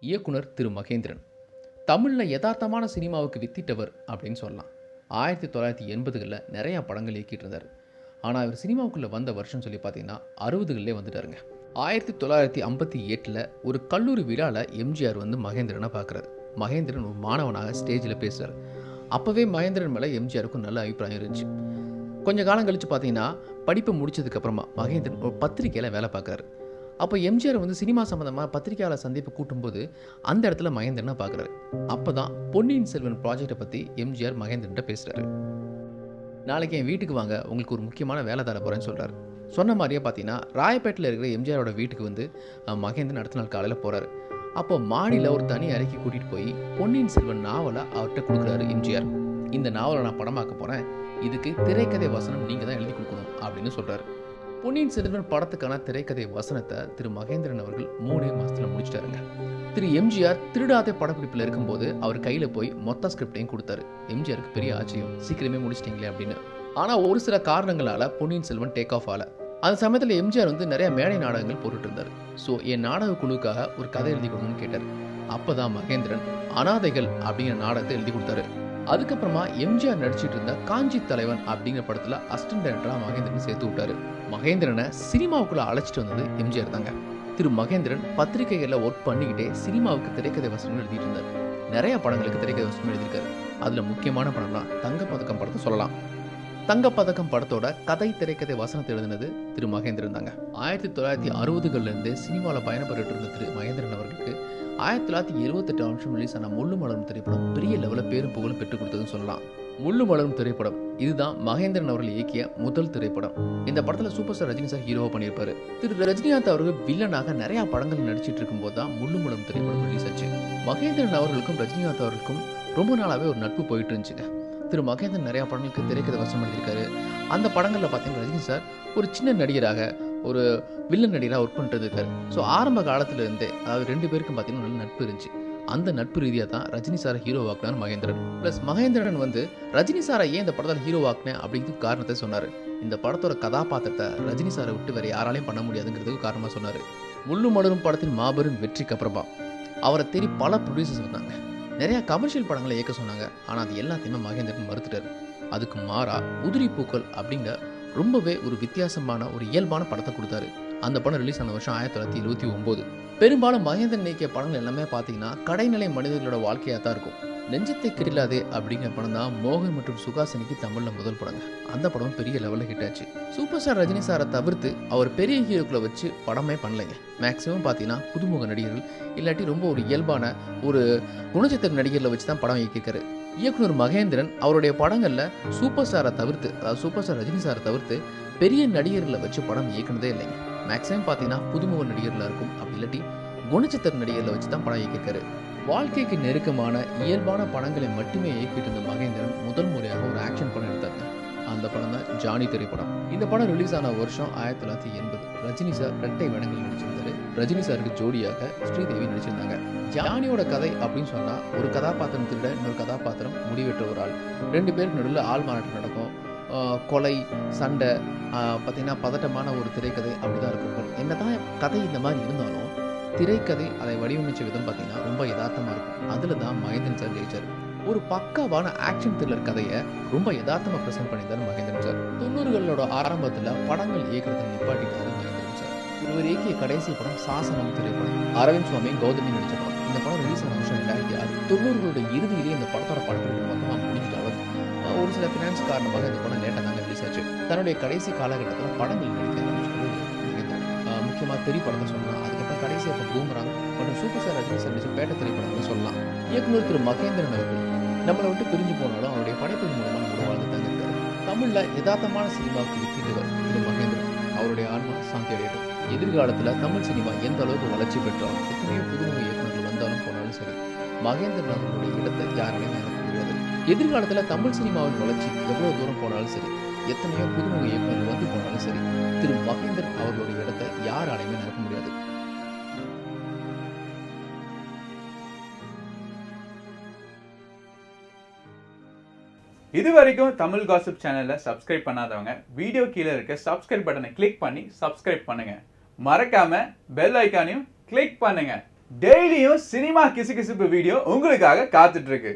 இயக்குனர் திரு மகேந்திரன். தமிழில் யதார்த்தமான சினிமாவுக்கு வித்திட்டவர் அப்படின்னு சொல்லலாம். ஆயிரத்தி தொள்ளாயிரத்தி எண்பதுகளில் நிறையா படங்கள் இயக்கிட்டு இருந்தார். ஆனால் இவர் சினிமாவுக்குள்ளே வந்த வருஷம் சொல்லி பார்த்தீங்கன்னா அறுபதுகளிலே வந்துட்டாருங்க. ஆயிரத்தி தொள்ளாயிரத்தி ஐம்பத்தி எட்டில் ஒரு கல்லூரி விழாவில் எம்ஜிஆர் வந்து மகேந்திரனை பார்க்குறாரு. மகேந்திரன் ஒரு மாணவனாக ஸ்டேஜில் பேசுகிறார் அப்போவே மகேந்திரன் மேலே எம்ஜிஆருக்கும் நல்ல அபிப்பிராயம் இருந்துச்சு. கொஞ்ச காலம் கழித்து பார்த்தீங்கன்னா படிப்பை முடித்ததுக்கப்புறமா மகேந்திரன் ஒரு பத்திரிக்கையில் வேலை பார்க்குறாரு. அப்போ எம்ஜிஆர் வந்து சினிமா சம்மந்தமாக பத்திரிக்கையாளர் சந்திப்பு கூட்டும்போது அந்த இடத்துல மகேந்திரனை பார்க்குறாரு. அப்போ தான் பொன்னியின் செல்வன் ப்ராஜெக்டை பற்றி எம்ஜிஆர் மகேந்திரன்ட்ட பேசுகிறாரு நாளைக்கு என் வீட்டுக்கு வாங்க உங்களுக்கு ஒரு முக்கியமான வேலை தர போகிறேன்னு சொல்கிறாரு சொன்ன மாதிரியே பார்த்தீங்கன்னா ராயப்பேட்டில் இருக்கிற எம்ஜிஆரோட வீட்டுக்கு வந்து மகேந்திரன் அடுத்த நாள் காலையில் போகிறாரு அப்போ மாடியில் ஒரு தனி அறைக்கு கூட்டிகிட்டு போய் பொன்னியின் செல்வன் நாவலை அவர்கிட்ட கொடுக்குறாரு எம்ஜிஆர் இந்த நாவலை நான் படமாக்க போகிறேன் இதுக்கு திரைக்கதை வசனம் நீங்கள் தான் எழுதி கொடுக்கணும் அப்படின்னு சொல்கிறாரு பொன்னியின் செல்வன் படத்துக்கான திரைக்கதை வசனத்தை திரு மகேந்திரன் அவர்கள் மூணே மாசத்துல முடிச்சிட்டாருங்க. திரு எம்ஜிஆர் திருடாதே படப்பிடிப்பில் இருக்கும்போது அவர் கையில் போய் மொத்த ஸ்கிரிப்டையும் கொடுத்தாரு. எம்ஜிஆருக்கு பெரிய ஆச்சரியம். சீக்கிரமே முடிச்சிட்டீங்களே அப்படின்னு. ஆனால் ஒரு சில காரணங்களால பொன்னியின் செல்வன் டேக் ஆஃப் ஆகல அந்த சமயத்தில் எம்ஜிஆர் வந்து நிறைய மேடை நாடகங்கள் போட்டுட்டு இருந்தார் ஸோ என் நாடக குழுக்காக ஒரு கதை எழுதி கொடுங்கன்னு கேட்டார். அப்பதான் மகேந்திரன் அனாதைகள் அப்படிங்கிற நாடகத்தை எழுதி கொடுத்தாரு. அதுக்கப்புறமா எம்ஜிஆர் நடிச்சிட்டு இருந்த காஞ்சி தலைவன் அப்படிங்கிற படத்துல அசிஸ்டன்ட் டைரக்டரா மகேந்திரன் சேர்த்து விட்டாரு. மகேந்திரனை சினிமாவுக்குள்ள அழைச்சிட்டு வந்தது எம்ஜிஆர் தாங்க. திரு மகேந்திரன் பத்திரிகைகளில் ஒர்க் பண்ணிக்கிட்டே சினிமாவுக்கு திரைக்கதை வசனம் எழுதிட்டு இருந்தார். நிறைய படங்களுக்கு திரைக்கதை வசனம் எழுதியிருக்காரு. அதுல முக்கியமான படம்னா தங்கப்பதக்கம் படத்தை சொல்லலாம். தங்கப்பதக்கம் படத்தோட கதை திரைக்கதை வசனத்தை எழுதினது திரு மகேந்திரன் தாங்க. ஆயிரத்தி தொள்ளாயிரத்தி அறுபதுகள்ல இருந்து சினிமாவில் பயணப்பட்டு இருந்த திரு ஆயிரத்தி தொள்ளாயிரத்தி இருபத்தெட்டு வருஷம் ரிலீஸ் ஆன முள்ளு மலரும் திரைப்படம் பெரிய லெவலில் பேரும் புகழும் பெற்றுக் கொடுத்ததுன்னு சொல்லலாம். முள்ளு மலரும் திரைப்படம் இதுதான் மகேந்திரன் அவர்கள் இயக்கிய முதல் திரைப்படம். இந்த படத்துல சூப்பர் ஸ்டார் ரஜினி சார் ஹீரோவா பண்ணியிருப்பாரு. திரு ரஜினிகாந்த் அவர்கள் வில்லனாக நிறைய படங்கள் நடிச்சிட்டு இருக்கும்போது தான் முள்ளு மலரும் திரைப்படம் ரிலீஸ் ஆச்சு. மகேந்திரன் அவர்களுக்கும் ரஜினிகாந்த் அவர்களுக்கும் ரொம்ப நாளாவே ஒரு நட்பு போயிட்டு இருந்துச்சுங்க திரு மகேந்திரன் நிறையா படங்களுக்கு திரைக்கதை வசனம் எழுதியிருக்காரு. அந்த படங்களில் பார்த்தீங்கன்னா ரஜினி சார் ஒரு சின்ன நடிகராக ஒரு வில்லன் நடிகராக ஒர்க் பண்ணிட்டு இருக்காரு ஸோ ஆரம்ப காலத்துல இருந்தே அதாவது ரெண்டு பேருக்கும் பார்த்தீங்கன்னா நல்ல நட்பு இருந்துச்சு. அந்த நட்பு ரீதியாக தான் ரஜினி சாரை ஹீரோ ஆக்குனார் மகேந்திரன். ப்ளஸ் மகேந்திரன் வந்து ரஜினி சாரை ஏன் இந்த படத்தில் ஹீரோ ஆக்குனேன் அப்படிங்கிறது காரணத்தை சொன்னார். இந்த படத்தோட கதாபாத்திரத்தை ரஜினி சாரை விட்டு வேற யாராலையும் பண்ண முடியாதுங்கிறதுக்கு காரணமாக சொன்னார். முள்ளு மலரும் படத்தின் மாபெரும் வெற்றிக்கு அப்புறமா அவரை தேடி பல ப்ரொடியூசர்ஸ் வந்தாங்க. நிறைய கமர்ஷியல் படங்களை இயக்க சொன்னாங்க. ஆனால் அது எல்லாத்தையுமே மகேந்திரன் மறுத்துட்டாரு. அதுக்கு மாறா உதிரி பூக்கள் அப்படிங்கிற ரொம்பவே ஒரு வித்தியாசமான ஒரு இயல்பான படத்தை கொடுத்தாரு. அந்த படம் ரிலீஸ் ஆன வருஷம் ஆயிரத்தி தொள்ளாயிரத்தி இருபத்தி ஒன்பது பெரும்பாலும் மகேந்திரன் இயக்கிய படங்கள் எல்லாமே பார்த்தீங்கன்னா கடைநிலை மனிதர்களோட வாழ்க்கையாக தான் இருக்கும். நெஞ்சத்தை கிரில்லாதே அப்படிங்கிற படம் தான் மோகன் மற்றும் சுகாசினிக்கு தமிழில் முதல் படங்க. அந்த படம் பெரிய லெவலில் ஹிட் ஆச்சு. சூப்பர் ஸ்டார் ரஜினி சாரை தவிர்த்து அவர் பெரிய ஹீரோக்களை வச்சு படமே பண்ணலைங்க. மேக்ஸிமம் பார்த்தீங்கன்னா புதுமுக நடிகர்கள் இல்லாட்டி ரொம்ப ஒரு இயல்பான ஒரு குணச்சித்திர நடிகர்களை வச்சு தான் படம் இயக்கியிருக்காரு. இயக்குனர் மகேந்திரன் அவருடைய படங்களில் சூப்பர் ஸ்டாரை தவிர்த்து அதாவது சூப்பர் ஸ்டார் ரஜினி சாரை தவிர்த்து பெரிய நடிகர்களை வச்சு படம் இயக்குனதே இல்லைங்க. மேக்ஸிமம் பார்த்தீங்கன்னா புதுமுக நடிகர்களாக இருக்கும். அப்படி இல்லாட்டி குணச்சித்திர நடிகர்களை வச்சு தான் படம் இயக்கியிருக்காரு. வாழ்க்கைக்கு நெருக்கமான இயல்பான படங்களை மட்டுமே இயக்கிட்டு இருந்த மகேந்திரன் முதல் முறையாக ஒரு ஆக்ஷன் படம் எடுத்தார் அந்த படம் தான் ஜானி திரைப்படம். இந்த படம் ரிலீஸ் ஆன வருஷம் ஆயிரத்தி தொள்ளாயிரத்தி எண்பது. ரஜினி சார் இரட்டை வேடங்கள் நடிச்சிருந்தாரு. ரஜினி சாருக்கு ஜோடியாக ஸ்ரீதேவி நடிச்சிருந்தாங்க. ஜானியோட கதை அப்படின்னு சொன்னா ஒரு கதாபாத்திரம் திருட இன்னொரு கதாபாத்திரம் முடிவெற்ற ஒரு ஆள். ரெண்டு பேருக்கு நடுவில் ஆள் மாநாட்டம் நடக்கும். கொலை சண்டை பார்த்திங்கன்னா பதட்டமான ஒரு திரைக்கதை அப்படி தான் இருக்கும். என்ன தான் கதை இந்த மாதிரி இருந்தாலும் திரைக்கதை அதை வடிவமைச்ச விதம் பார்த்திங்கன்னா ரொம்ப யதார்த்தமாக இருக்கும். அதில் தான் மகேந்திரன் சார் ஜெயிச்சார் ஒரு பக்காவான ஆக்ஷன் த்ரில்லர் கதையை ரொம்ப யதார்த்தமாக ப்ரெசென்ட் பண்ணியிருந்தார் மகேந்திரன் சார். தொண்ணூறுகளோட ஆரம்பத்தில் படங்கள் இயக்கிறதை நிப்பாட்டிட்டாரு மகேந்திரன் சார். இவர் இயக்கிய கடைசி படம் சாசனம் திரைப்படம். அரவிந்த் சுவாமி கௌதமி நடித்த படம். இந்த படம் ரிலீஸ் ஆன வருஷம் ரெண்டாயிரத்தி ஆறு. தொண்ணூறுகளோட இறுதியிலேயே இந்த படத்தோட படம் ஒரு சில ஃபினான்ஸ் காரணமாக இந்த படம் லேட்டாக தாங்க ரிலீஸ் ஆச்சு. தன்னுடைய கடைசி காலகட்டத்தில் படங்கள் நடிக்க முக்கியமாக தெரிய முக்கியமா படத்தை சொல்லலாம். அதுக்கப்புறம் கடைசி அப்போ பூமராங் மற்றும் சூப்பர் ஸ்டார் ரஜினி சார் நடிச்ச பேட்ட திரைப்படங்களை சொல்லலாம். இயக்குனர் திரு மகேந்திரன் அவர்கள் நம்மளை விட்டு பிரிஞ்சு போனாலும் அவருடைய படைப்பின் மூலமாக நம்ம வாழ்ந்து தாங்க இருக்காரு தமிழ்ல யதார்த்தமான சினிமாவுக்கு வித்திட்டவர் திரு மகேந்திரன். அவருடைய ஆன்மா சாந்தி அடையட்டும். எதிர்காலத்தில் தமிழ் சினிமா எந்த அளவுக்கு வளர்ச்சி பெற்றாலும் எத்தனையோ புதுமுக இயக்குநர்கள் வந்தாலும் போனாலும் சரி மகேந்திரன் அவர்களுடைய இடத்தை யாராலையும் எதிர்காலத்தில் தமிழ் சினிமாவின் வளர்ச்சி எவ்வளோ தூரம் போனாலும் சரி எத்தனையோ புதுமுக இயக்குநர் வந்து போனாலும் சரி திரு மகேந்திரன் அவர்களுடைய இடத்தை யாராலையுமே நிரப்ப முடியாது. இது வரைக்கும் தமிழ் காசிப் சேனலில் சப்ஸ்கிரைப் பண்ணாதவங்க வீடியோ கீழே இருக்க சப்ஸ்கிரைப் பட்டனை கிளிக் பண்ணி சப்ஸ்கிரைப் பண்ணுங்க. மறக்காம பெல் ஐக்கானையும் கிளிக் பண்ணுங்க. டெய்லியும் சினிமா கிசுகிசுப்பு வீடியோ உங்களுக்காக காத்துட்டு இருக்கு.